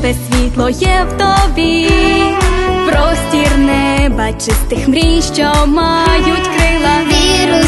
Тебе світло є в тобі, простір неба, чистих мрій, що мають крила. Віру